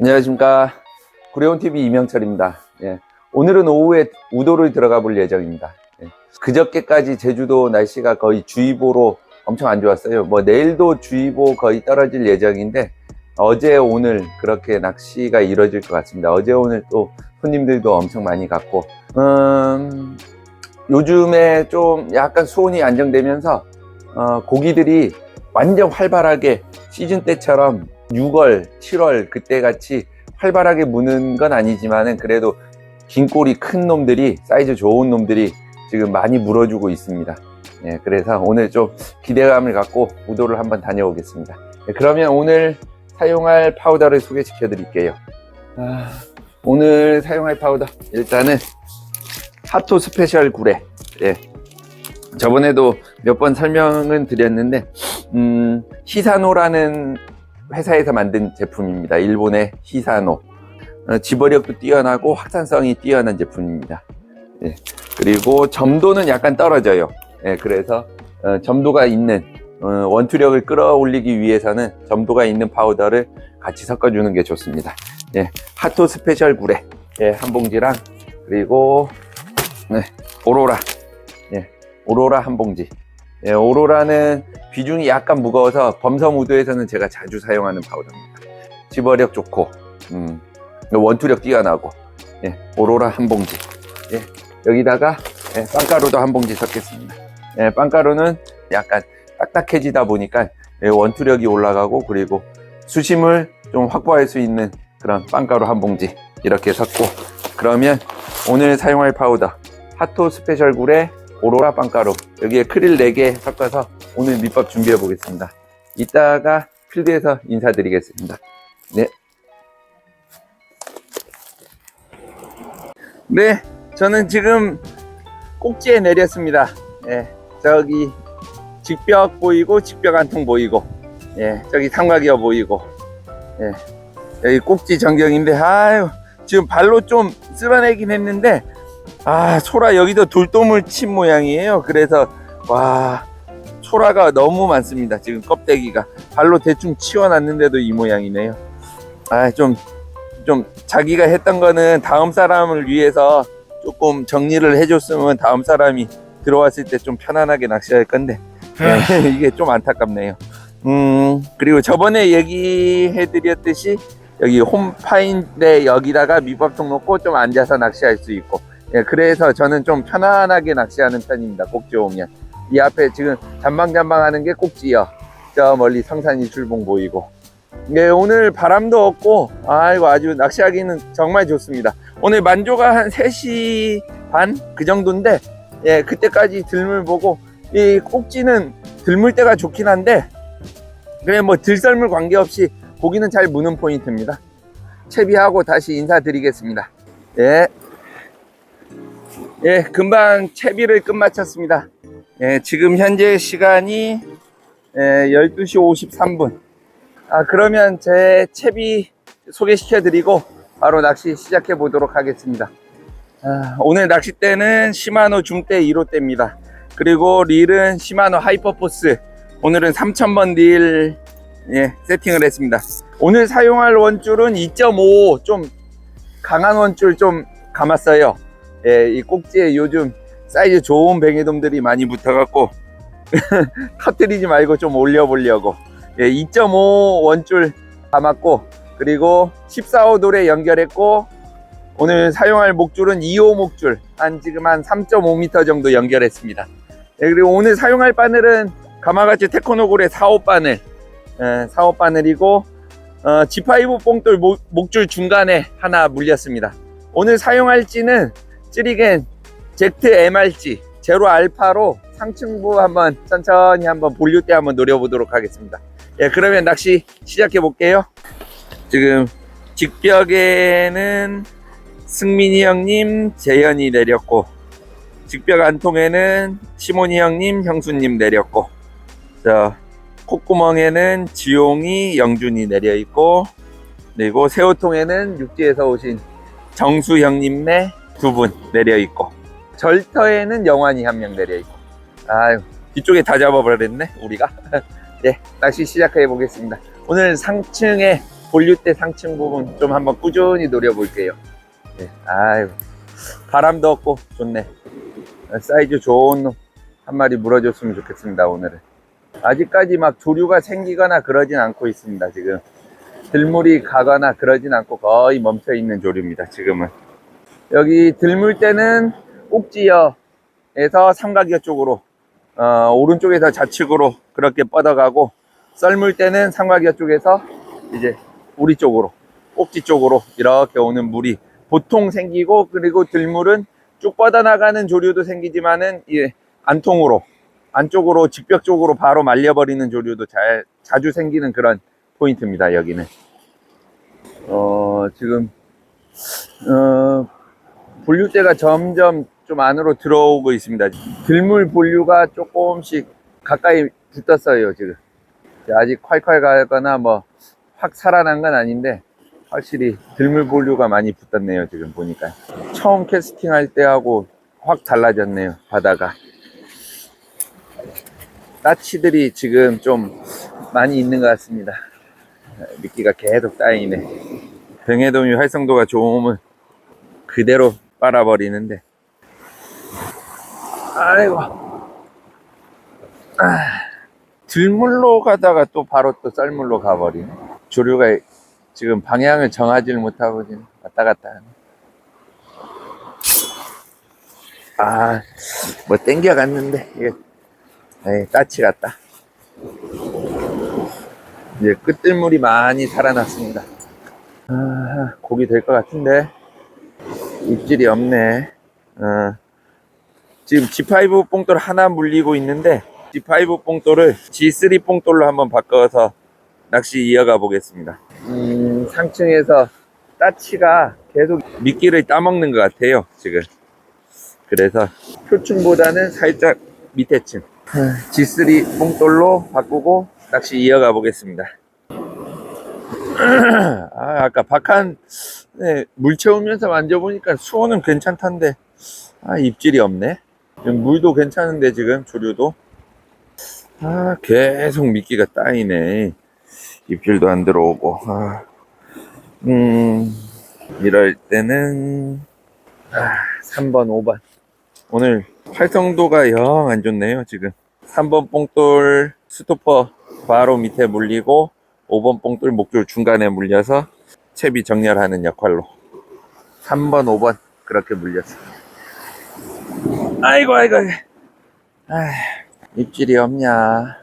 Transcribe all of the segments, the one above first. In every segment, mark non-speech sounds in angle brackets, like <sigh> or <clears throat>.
안녕하십니까. 구레온TV 이명철입니다. 예. 오늘은 오후에 우도를 들어가 볼 예정입니다. 예. 그저께까지 제주도 날씨가 거의 주의보로 엄청 안 좋았어요. 뭐 내일도 주의보 거의 떨어질 예정인데 어제 오늘 그렇게 낚시가 이뤄질 것 같습니다. 어제 오늘 또 손님들도 엄청 많이 갔고, 음, 요즘에 좀 약간 수온이 안정되면서 어, 고기들이 완전 활발하게 시즌 때처럼 6월, 7월 그때 같이 활발하게 무는 건 아니지만은 그래도 긴 꼬리 큰 놈들이 사이즈 좋은 놈들이 지금 많이 물어주고 있습니다. 예, 그래서 오늘 좀 기대감을 갖고 우도를 한번 다녀오겠습니다. 예, 그러면 오늘 사용할 파우더를 소개시켜 드릴게요. 아, 오늘 사용할 파우더 일단은 하토 스페셜 구레. 예. 저번에도 몇 번 설명은 드렸는데 음, 히사노라는 회사에서 만든 제품입니다. 일본의 히사노. 어, 지버력도 뛰어나고 확산성이 뛰어난 제품입니다. 예. 그리고 점도는 약간 떨어져요. 예, 그래서 어, 점도가 있는 어, 원투력을 끌어올리기 위해서는 점도가 있는 파우더를 같이 섞어주는 게 좋습니다. 예, 하토 스페셜 구레 예, 한 봉지랑 그리고 네, 오로라 예, 오로라 한 봉지 예, 오로라는 비중이 약간 무거워서 범섬 우도에서는 제가 자주 사용하는 파우더입니다. 집어력 좋고 음, 원투력 뛰어나고 예, 오로라 한 봉지 예, 여기다가 예, 빵가루도 한 봉지 섞겠습니다. 예, 빵가루는 약간 딱딱해지다 보니까 예, 원투력이 올라가고 그리고 수심을 좀 확보할 수 있는 그런 빵가루 한 봉지 이렇게 섞고 그러면 오늘 사용할 파우더 하토 스페셜 굴에 오로라 빵가루 여기에 크릴 4개 섞어서 오늘 밑밥 준비해 보겠습니다. 이따가 필드에서 인사드리겠습니다. 네. 네, 저는 지금 꼭지에 내렸습니다. 예, 저기 직벽 보이고 직벽 한 통 보이고 예, 저기 삼각이어 보이고 예, 여기 꼭지 전경인데 아유 지금 발로 좀 쓸어내긴 했는데 아 소라 여기도 돌돔을 친 모양이에요. 그래서 와 소라가 너무 많습니다. 지금 껍데기가 발로 대충 치워놨는데도 이 모양이네요. 아좀좀 자기가 했던 거는 다음 사람을 위해서 조금 정리를 해줬으면 다음 사람이 들어왔을 때 좀 편안하게 낚시할 건데 예, <laughs> 이게 좀 안타깝네요. 음 그리고 저번에 얘기해 드렸듯이 여기 홈파인데 여기다가 밑밥통 놓고 좀 앉아서 낚시할 수 있고 예, 그래서 저는 좀 편안하게 낚시하는 편입니다. 꼭지 오면 이 앞에 지금 잔방잔방 하는 게 꼭지요. 저 멀리 성산이 출봉 보이고 예, 오늘 바람도 없고 아이고 아주 낚시하기는 정말 좋습니다. 오늘 만조가 한 3시 반 그 정도인데 예, 그때까지 들물 보고 이 꼭지는 들물 때가 좋긴 한데 그냥 뭐 들썰물 관계없이 고기는 잘 무는 포인트입니다. 채비하고 다시 인사드리겠습니다. 예. 예, 금방 채비를 끝마쳤습니다. 예, 지금 현재 시간이 예, 12시 53분. 아, 그러면 제 채비 소개시켜 드리고 바로 낚시 시작해 보도록 하겠습니다. 아, 오늘 낚싯대는 시마노 중대 1호대입니다. 그리고 릴은 시마노 하이퍼포스. 오늘은 3000번 릴 예, 세팅을 했습니다. 오늘 사용할 원줄은 2.5 좀 강한 원줄 좀 감았어요. 예, 이 꼭지에 요즘 사이즈 좋은 뱅에돔들이 많이 붙어갖고 <laughs> 터뜨리지 말고 좀 올려보려고 예, 2.5 원줄 감았고 그리고 14호 돌에 연결했고 오늘 사용할 목줄은 2호 목줄 한 지금 한 3.5m 정도 연결했습니다. 예, 그리고 오늘 사용할 바늘은 가마가치 테코노골의 4호 바늘 예, 4호 바늘이고 어, G5 뽕돌 목, 목줄 중간에 하나 물렸습니다. 오늘 사용할 찌는 찌리겐 Z MRG 제로 알파로 상층부 한번 천천히 한번 볼류 때 한번 노려보도록 하겠습니다. 예, 그러면 낚시 시작해 볼게요. 지금 직벽에는 승민이 형님, 재현이 내렸고 직벽 안 통에는 시모니 형님, 형수님 내렸고 자 콧구멍에는 지용이, 영준이 내려 있고 그리고 새우통에는 육지에서 오신 정수 형님네 두 분 내려 있고 절터에는 영환이 한 명 내려 있고 아유 뒤쪽에 다 잡아버렸네 우리가 <laughs> 네 낚시 시작해 보겠습니다 오늘 상층에 본류대 상층 부분 좀 한번 꾸준히 노려볼게요. 네, 아유, 바람도 없고 좋네. 사이즈 좋은 놈 한 마리 물어줬으면 좋겠습니다, 오늘은. 아직까지 막 조류가 생기거나 그러진 않고 있습니다, 지금. 들물이 가거나 그러진 않고 거의 멈춰 있는 조류입니다, 지금은. 여기 들물 때는 꼭지여에서 삼각여 쪽으로, 어, 오른쪽에서 좌측으로 그렇게 뻗어가고, 썰물 때는 삼각여 쪽에서 이제 우리 쪽으로, 꼭지 쪽으로 이렇게 오는 물이 보통 생기고, 그리고 들물은 쭉 뻗어나가는 조류도 생기지만은, 예, 안통으로, 안쪽으로, 직벽 쪽으로 바로 말려버리는 조류도 잘, 자주 생기는 그런 포인트입니다, 여기는. 어, 지금, 어, 본류대가 점점 좀 안으로 들어오고 있습니다. 들물 본류가 조금씩 가까이 붙었어요, 지금. 아직 콸콸 가거나 뭐, 확 살아난 건 아닌데, 확실히 들물 본류가 많이 붙었네요, 지금 보니까. 처음 캐스팅 할 때하고 확 달라졌네요, 바다가. 따치들이 지금 좀 많이 있는 것 같습니다. 미끼가 계속 따이네. 병해돔이 활성도가 좋으면 그대로 빨아버리는데. 아이고. 아, 들물로 가다가 또 바로 또 썰물로 가버리네. 조류가 지금 방향을 정하지를 못하고 지금 왔다 갔다 하네. 아, 뭐 땡겨갔는데, 이게, 에이, 따치 같다. 이제 끝들물이 많이 살아났습니다. 아, 고기 될 것 같은데, 입질이 없네. 어, 지금 G5 뽕돌 하나 물리고 있는데, G5 뽕돌을 G3 뽕돌로 한번 바꿔서 낚시 이어가 보겠습니다. 음, 상층에서 따치가 계속 미끼를 따먹는 것 같아요, 지금. 그래서 표층보다는 살짝 밑에 층. G3 뽕돌로 바꾸고 낚시 이어가 보겠습니다. <clears throat> 아, 아까 박한 네, 물 채우면서 만져보니까 수온은 괜찮던데 아, 입질이 없네. 물도 괜찮은데 지금 조류도 아, 계속 미끼가 따이네. 입질도 안 들어오고. 아, 음, 이럴 때는 아, 3번, 5번. 오늘 활성도가 영 안 좋네요, 지금. 3번 뽕돌 스토퍼 바로 밑에 물리고 5번 뽕돌 목줄 중간에 물려서 채비 정렬하는 역할로 3번, 5번 그렇게 물렸어요. 아이고, 아이고, 아이고. 아, 입질이 없냐.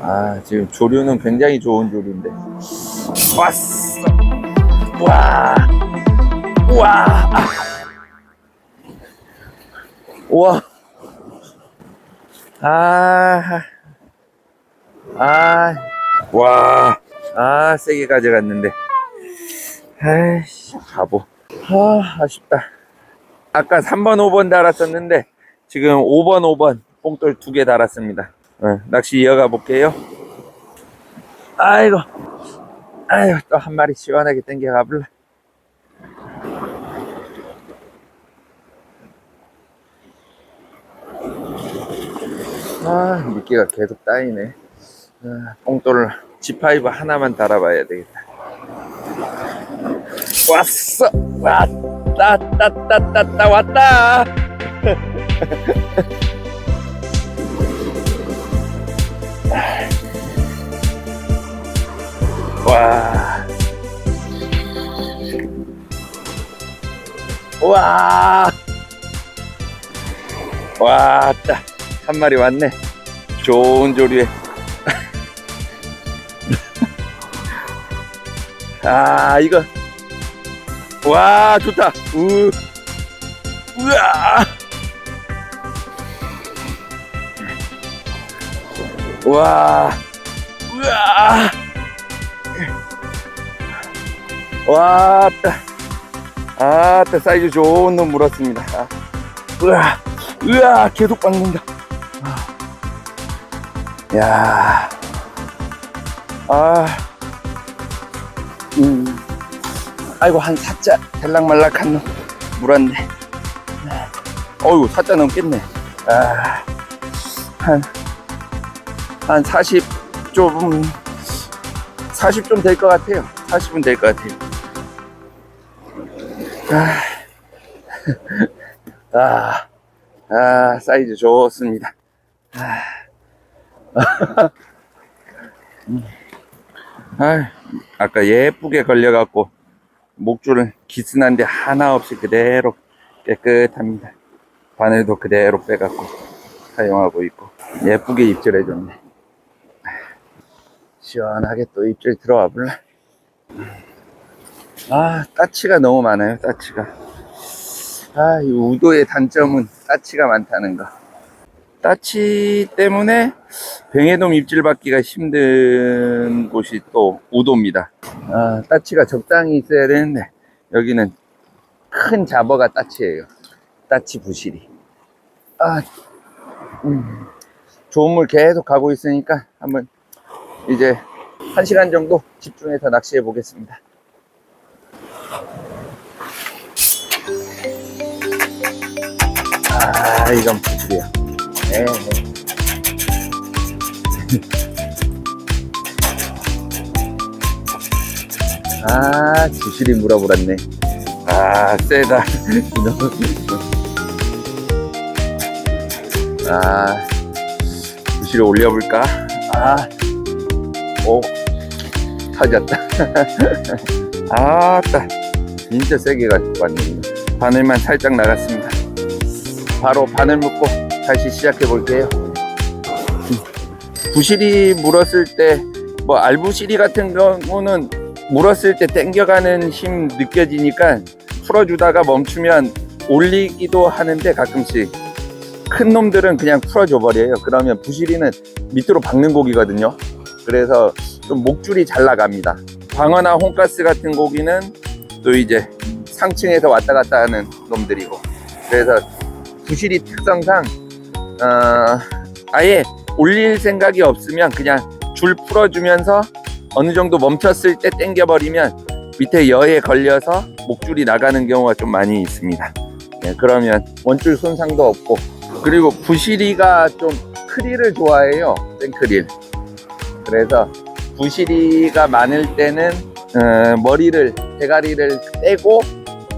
아, 지금 조류는 굉장히 좋은 조류인데. 왔어! 와! 와! 아. 우와! 아, 아, 와, 아, 세게 가져갔는데. 아이씨, 바보. 아, 아쉽다. 아까 3번, 5번 달았었는데, 지금 5번, 5번 뽕돌 두 개 달았습니다. 어, 낚시 이어가 볼게요. 아이고, 아이고, 또 한 마리 시원하게 당겨 가볼래. 아, 미끼가 계속 따이네. 아, 뽕돌을 G5 하나만 달아봐야 되겠다. 왔어! 왔다, 따, 따, 따, 따, 왔다! <laughs> 와. 와. 왔다. 한 마리 왔네. 좋은 조류에. 아, 이거. 와, 좋다. 우. 우와. 와. 우와. 왔다. 아따, 사이즈 좋은 놈 물었습니다. 아. 우와. 우와, 계속 박는다. 야, 아, 음, 아이고 한 사자 될락말락한 놈 물었네. 어이구 사자 넘겠네. 아, 한, 한 40, 좀, 40 좀 될 것 같아요. 40은 될 것 같아요. 아, <laughs> 아, 아, 사이즈 좋습니다. 아, <laughs> 음. 아, 아까 예쁘게 걸려갖고 목줄은 기스난데 하나 없이 그대로 깨끗합니다. 바늘도 그대로 빼갖고 사용하고 있고 예쁘게 입질해줬네. 시원하게 또 입질 들어와 볼래? 아, 따치가 너무 많아요, 따치가. 아, 이 우도의 단점은 따치가 많다는 거. 따치 때문에 뱅에돔 입질 받기가 힘든 곳이 또 우도입니다. 아, 따치가 적당히 있어야 되는데, 여기는 큰 잡어가 따치예요. 따치 부실이. 아, 음, 좋은 물 계속 가고 있으니까 한번 이제 한 시간 정도 집중해서 낚시해 보겠습니다. 아, 이건 부실이야. 네, 네. 아, 부실이 물어버렸네. 아, 세다. 아, 부실을 올려볼까? 아, 오, 터졌다. <laughs> 아 따, 진짜 세게 가지고 왔네. 바늘만 살짝 나갔습니다. 바로 바늘 묶고 다시 시작해 볼게요. 부실이 물었을 때, 뭐 알부실이 같은 경우는 물었을 때 땡겨가는 힘 느껴지니까 풀어주다가 멈추면 올리기도 하는데 가끔씩 큰 놈들은 그냥 풀어줘 버려요. 그러면 부실이는 밑으로 박는 고기거든요. 그래서 좀 목줄이 잘 나갑니다. 광어나 홍가스 같은 고기는 또 이제 상층에서 왔다 갔다 하는 놈들이고 그래서 부실이 특성상 어, 아예 올릴 생각이 없으면 그냥 줄 풀어주면서 어느 정도 멈췄을 때 당겨버리면 밑에 여에 걸려서 목줄이 나가는 경우가 좀 많이 있습니다. 예, 그러면 원줄 손상도 없고 그리고 부시리가 좀 크릴을 좋아해요. 생크릴. 그래서 부시리가 많을 때는 어, 머리를 대가리를 떼고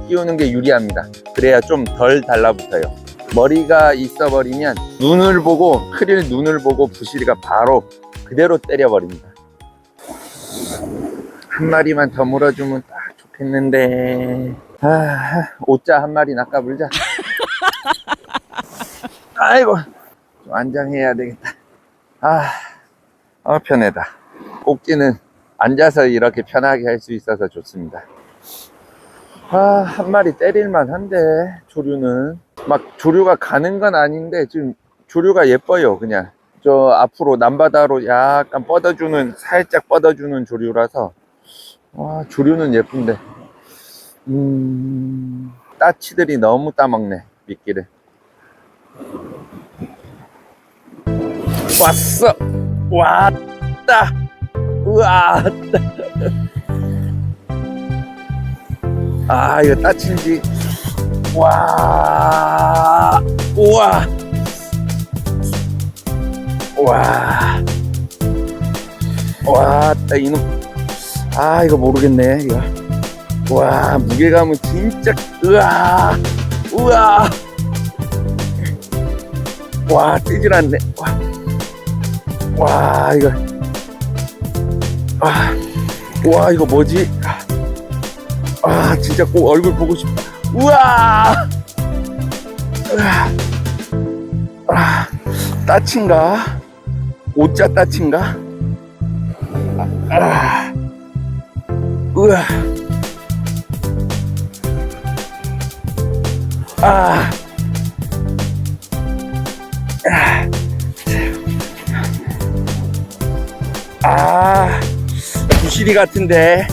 끼우는 게 유리합니다. 그래야 좀 덜 달라붙어요. 머리가 있어버리면 눈을 보고 크릴 눈을 보고 부시리가 바로 그대로 때려버립니다. 한 마리만 더 물어주면 딱 좋겠는데. 아, 오자 한 마리 낚아불자. <laughs> 아이고, 좀 안장해야 되겠다. 아, 어, 편하다. 꼭지는 앉아서 이렇게 편하게 할 수 있어서 좋습니다. 아, 한 마리 때릴만 한데, 조류는. 막 조류가 가는 건 아닌데, 지금 조류가 예뻐요, 그냥. 저 앞으로 남바다로 약간 뻗어주는, 살짝 뻗어주는 조류라서, 와, 조류는 예쁜데. 음, 따치들이 너무 따먹네, 미끼를. 왔어! 왔다! 우와! <laughs> 아, 이거 따친지. 와! 우와! 와! 왔다, 이놈. 아, 이거 모르겠네, 이거. 와, 무게감은 진짜, 으아! 우와! 와, 뜨질 않네. 와, 와 이거. 아, 와, 이거 뭐지? 아, 진짜 꼭 얼굴 보고 싶다. 우와! 아, 따친가? 오자 따친가? 아, 우와. 아. 아, 부시리 같은데.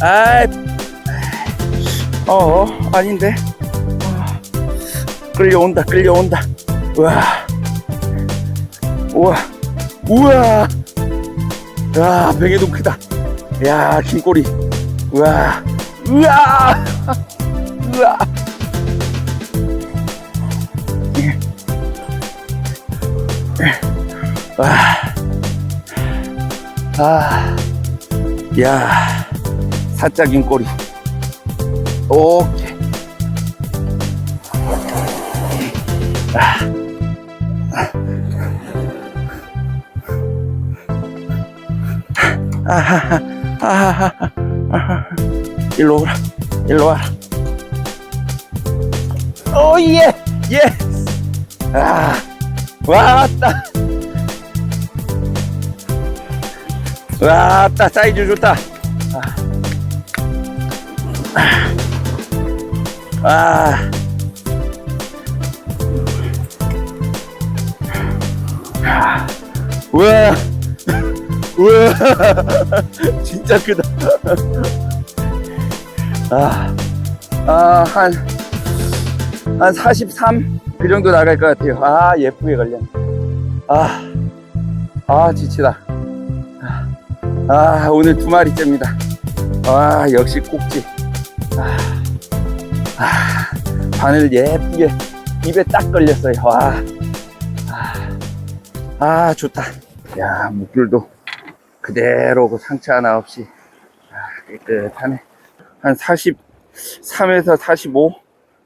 아, 어, 아닌데. 아, 끌려온다, 끌려온다. 우와, 우와, 우와. 야, 뱅에도 크다. 야, 긴 꼬리. 우와, 우와, 우와. 와. 아, 야 사짝인 꼬리 오케이. 아하하. 아하하. 아하하 일로 오라. 일로 와라. 오 예. 예. 아, 왔다. 왔다. 사이즈 좋다. 아, 아. 아. 우와 우와 <laughs> 진짜 크다 아, 아, 한, 한 43? 그 정도 나갈 것 같아요. 아, 예쁘게 걸렸네. 아, 아, 지치다. 아, 오늘 두 마리째입니다. 아, 역시 꼭지. 아, 아, 바늘 예쁘게 입에 딱 걸렸어요. 와, 아, 아 좋다. 야, 물줄도 그대로 그 상처 하나 없이 아, 깨끗하네. 한 43에서 45,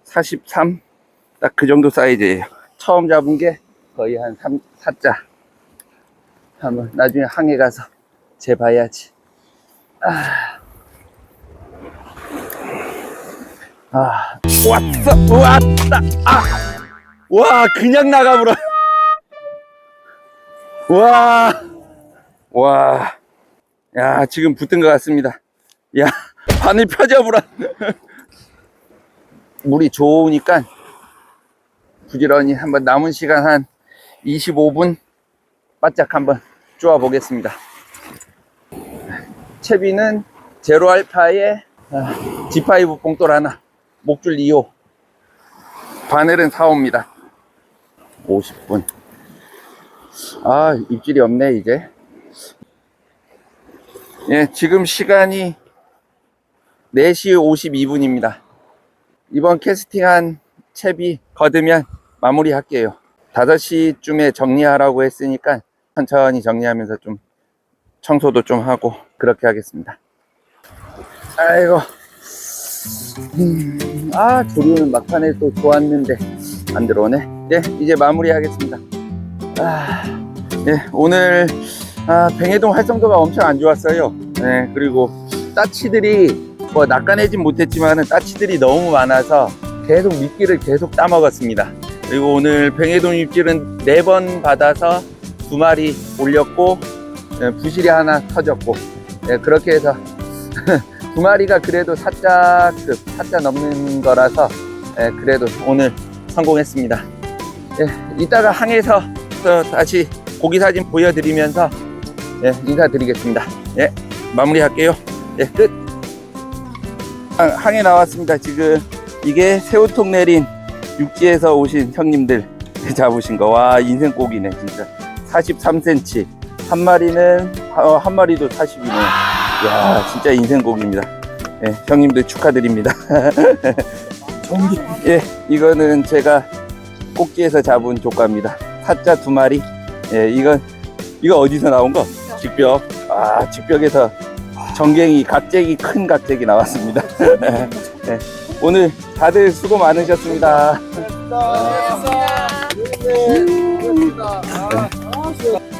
43, 딱 그 정도 사이즈예요. 처음 잡은 게 거의 한 3, 4자. 한번 나중에 항해 가서 재봐야지. 아, 아 왔어, 왔다. 아, 와, 그냥 나가버려. 와, 와, 야, 지금 붙은 것 같습니다. 야, 바늘 펴져버려. 물이 좋으니까 부지런히 한번 남은 시간 한 25분 바짝 한번 쪼아 보겠습니다. 채비는 제로 알파에 아, G5 봉돌 하나, 목줄 2호, 바늘은 4호입니다. 50분. 아, 입질이 없네, 이제. 예, 지금 시간이 4시 52분입니다. 이번 캐스팅한 채비 거두면 마무리 할게요. 5시쯤에 정리하라고 했으니까 천천히 정리하면서 좀 청소도 좀 하고 그렇게 하겠습니다. 아이고. 음, 아, 조류는 막판에 또 좋았는데 안 들어오네. 네, 이제 마무리 하겠습니다. 아, 네, 오늘 아, 뱅해동 활성도가 엄청 안 좋았어요. 네, 그리고 따치들이 뭐 낚아내진 못했지만은 따치들이 너무 많아서 계속 미끼를 계속 따먹었습니다. 그리고 오늘 뱅해동 입질은 네 번 받아서 두 마리 올렸고 네, 부실이 하나 터졌고 네, 그렇게 해서 <laughs> 두 마리가 그래도 사자급 사자 넘는 거라서 네, 그래도 오늘 성공했습니다. 네, 이따가 항에서 또 다시 고기 사진 보여드리면서 네, 인사드리겠습니다. 예, 마무리할게요. 예, 끝. 아, 항에 나왔습니다. 지금 이게 새우통 내린 육지에서 오신 형님들 <laughs> 잡으신 거. 와, 인생 고기네, 진짜. 43cm. 한 마리는, 어, 한 마리도 40이네요. 야 진짜 인생 고기입니다. 예, 형님들 축하드립니다. <laughs> 예, 이거는 제가 꼭지에서 잡은 조과입니다. 타짜 두 마리. 예, 이건, 이거 어디서 나온 거? 직벽. 아, 직벽에서 정갱이, 각재기, 큰 각재기 나왔습니다. <laughs> 예, 오늘 다들 수고 많으셨습니다. 감사합니다. 네, 감사합니다. 아,